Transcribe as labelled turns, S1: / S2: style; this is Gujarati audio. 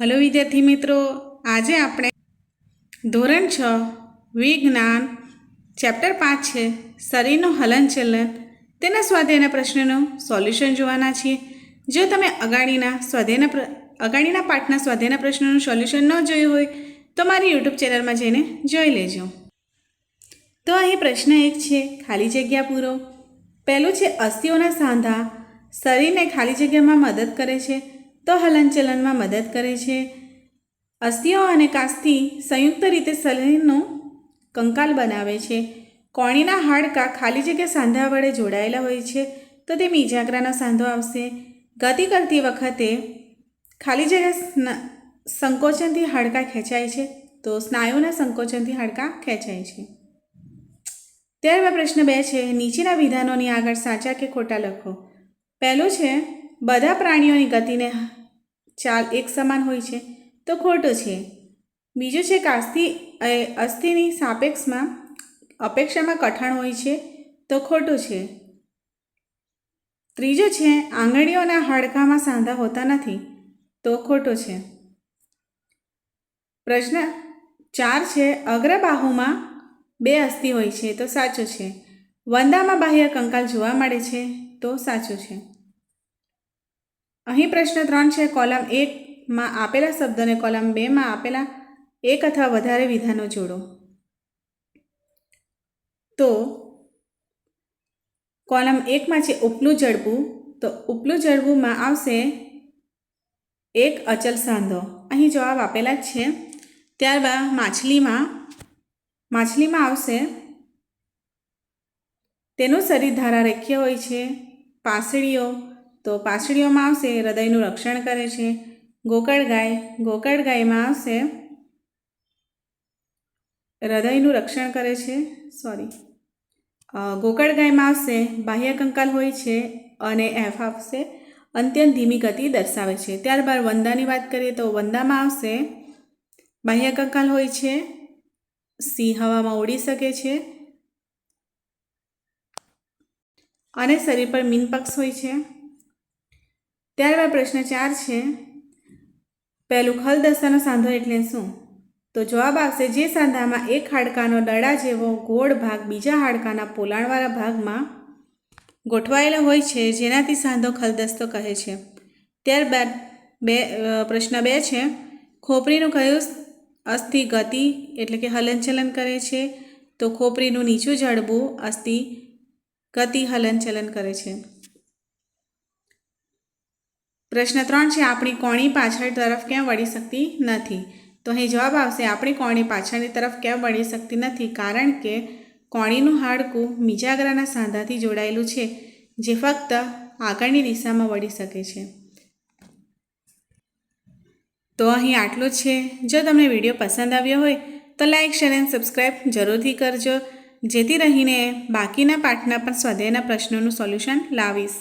S1: હલો વિદ્યાર્થી મિત્રો, આજે આપણે ધોરણ છ, વિજ્ઞાન, ચેપ્ટર પાંચ છે, શરીરનું હલનચલન તેના સ્વાધ્યાયના પ્રશ્નનું સોલ્યુશન જોવાના છીએ. જો તમે અગાડીના સ્વાધ્યાયના અગાડીના પાઠના સ્વાધ્યાયના પ્રશ્નોનું સોલ્યુશન ન જોયું હોય, તો મારી યુટ્યુબ ચેનલમાં જઈને જોઈ લેજો. તો અહીં પ્રશ્ન એક છે, ખાલી જગ્યા પૂરો. પહેલું છે, અસ્થિઓના સાંધા. શરીરને ખાલી જગ્યામાં મદદ કરે છે. તો હલનચલનમાં મદદ કરે છે. અસ્થિઓ અને કાસ્થી સંયુક્ત રીતે શરીરનું કંકાલ બનાવે છે. કોણીના હાડકાં ખાલી જગ્યા સાંધા વડે જોડાયેલા હોય છે, તો તે મીજાગ્રાનો સાંધો આવશે. ગતિ કરતી વખતે ખાલી જગ્યા સંકોચનથી હાડકાં ખેંચાય છે, તો સ્નાયુના સંકોચનથી હાડકાં ખેંચાય છે. ત્યારબાદ પ્રશ્ન બે છે, નીચેના વિધાનોની આગળ સાચા કે ખોટા લખો? પહેલું છે, બધા પ્રાણીઓની ગતિને ચાલ એક સમાન હોય છે. તો ખોટો છે. બીજું છે કાસ્થિ અસ્થિની સાપેક્ષમાં અપેક્ષામાં કઠણ હોય છે. તો ખોટું છે. ત્રીજો છે, આંગળીઓના હાડકામાં સાંધા હોતા નથી. તો ખોટો છે. પ્રશ્ન ચાર છે, અગ્રબાહુમાં બે અસ્થિ હોય છે તો સાચો છે. વંદામાં બાહ્ય કંકાલ જોવા મળે છે તો સાચું છે. અહીં પ્રશ્ન ત્રણ છે. કોલમ એકમાં આપેલા શબ્દોને કોલમ બેમાં આપેલા એક અથવા વધારે વિધાનો જોડો. તો કોલમ એકમાં છે ઉપલું જડબું તો ઉપલું જડબુંમાં આવશે એક અચલ સાંધો. અહીં જવાબ આપેલા જ છે. ત્યારબાદ માછલીમાં માછલીમાં આવશે. તેનું શરીર ધારા રેખ્ય હોય છે. પાંસળીઓ તો પાછળીઓમાં આવશે, હૃદયનું રક્ષણ કરે છે. ગોકળ ગાય, ગોકળ ગાયમાં આવશે. હૃદયનું રક્ષણ કરે છે. સોરી ગોકળ ગાયમાં આવશે, બાહ્ય કંકાલ હોય છે અને એફ આવશે. અત્યંત ધીમી ગતિ દર્શાવે છે. ત્યારબાદ વંદાની વાત કરીએ તો વંદામાં આવશે. બાહ્ય કંકાલ હોય છે. સિંહ હવામાં ઉડી શકે છે. અને શરીર પર મીનપક્ષ હોય છે. ત્યારબાદ પ્રશ્ન ચાર છે, પહેલું ખલદસ્તાનો સાંધો એટલે શું? તો જવાબ આવશે, જે સાંધામાં એક હાડકાનો દડા જેવો ગોળ ભાગ બીજા હાડકાના પોલાણવાળા ભાગમાં ગોઠવાયેલો હોય છે, જેનાથી સાંધો ખલદસ્તો કહે છે. ત્યારબાદ બે પ્રશ્ન બે છે, ખોપરીનું કયું અસ્થિ ગતિ એટલે કે હલનચલન કરે છે? તો ખોપરીનું નીચું જડબું અસ્થિ ગતિ હલનચલન કરે છે. પ્રશ્ન ત્રણ છે, આપણી કોણી પાછળ તરફ કેમ વળી શકતી નથી? તો અહીં જવાબ આવશે, આપણી કોણી પાછળની તરફ કેમ વળી શકતી નથી? કારણ કે કોણીનું હાડકું મિજાગરાના સાંધાથી જોડાયેલું છે, જે ફક્ત આગળની દિશામાં વળી શકે છે. તો અહીં આટલું છે. જો તમને વીડિયો પસંદ આવ્યો હોય, તો લાઇક શેર એન્ડ સબસ્ક્રાઈબ જરૂરથી કરજો, જેથી રહીને બાકીના પાઠના પણ સ્વાધ્યાયના પ્રશ્નોનું સોલ્યુશન લાવીશ.